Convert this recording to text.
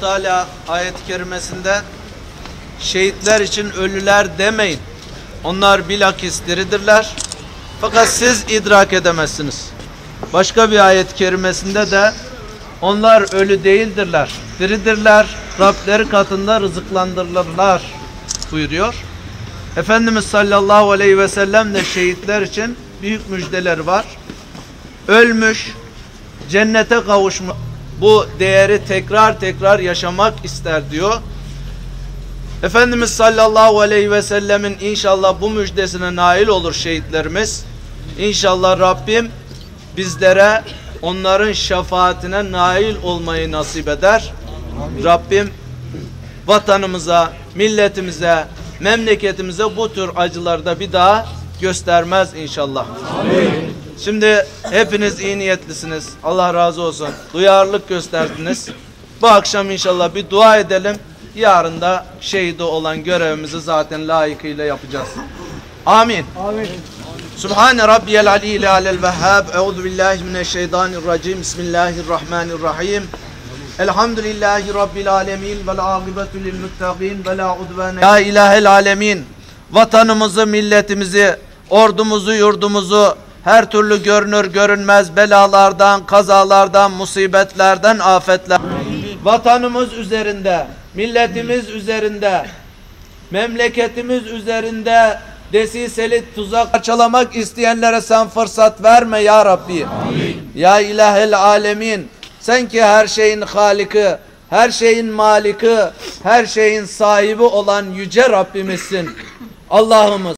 Teala ayet-i kerimesinde şehitler için ölüler demeyin. Onlar bilakis diridirler. Fakat siz idrak edemezsiniz. Başka bir ayet-i kerimesinde de onlar ölü değildirler. Diridirler. Rableri katında rızıklandırılırlar buyuruyor. Efendimiz sallallahu aleyhi ve sellem de şehitler için büyük müjdeler var. Ölmüş, cennete kavuşma bu değeri tekrar tekrar yaşamak ister diyor. Efendimiz sallallahu aleyhi ve sellemin inşallah bu müjdesine nail olur şehitlerimiz. İnşallah Rabbim bizlere onların şefaatine nail olmayı nasip eder. Rabbim vatanımıza, milletimize, memleketimize bu tür acılarda bir daha göstermez inşallah. Şimdi hepiniz iyi niyetlisiniz. Allah razı olsun. Duyarlılık gösterdiniz. Bu akşam inşallah bir dua edelim. Yarın da şehidi olan görevimizi zaten layıkıyla yapacağız. Amin. Amin. Subhane rabbiyel aliyyil alel vehhab. Euzu billahi mineşşeytanirracim. Bismillahirrahmanirrahim. Elhamdülillahi rabbil alemin vel akibetu lil muttaqin ve la udvane. Ya ilahel alemin. Vatanımızı, milletimizi, ordumuzu, yurdumuzu her türlü görünür görünmez belalardan, kazalardan, musibetlerden, afetler. Vatanımız üzerinde, milletimiz üzerinde, memleketimiz üzerinde desiseli tuzak parçalamak isteyenlere sen fırsat verme ya Rabbi. Ya ilahel alemin. Sen ki her şeyin haliki, her şeyin maliki, her şeyin sahibi olan yüce Rabbimizsin. Allah'ımız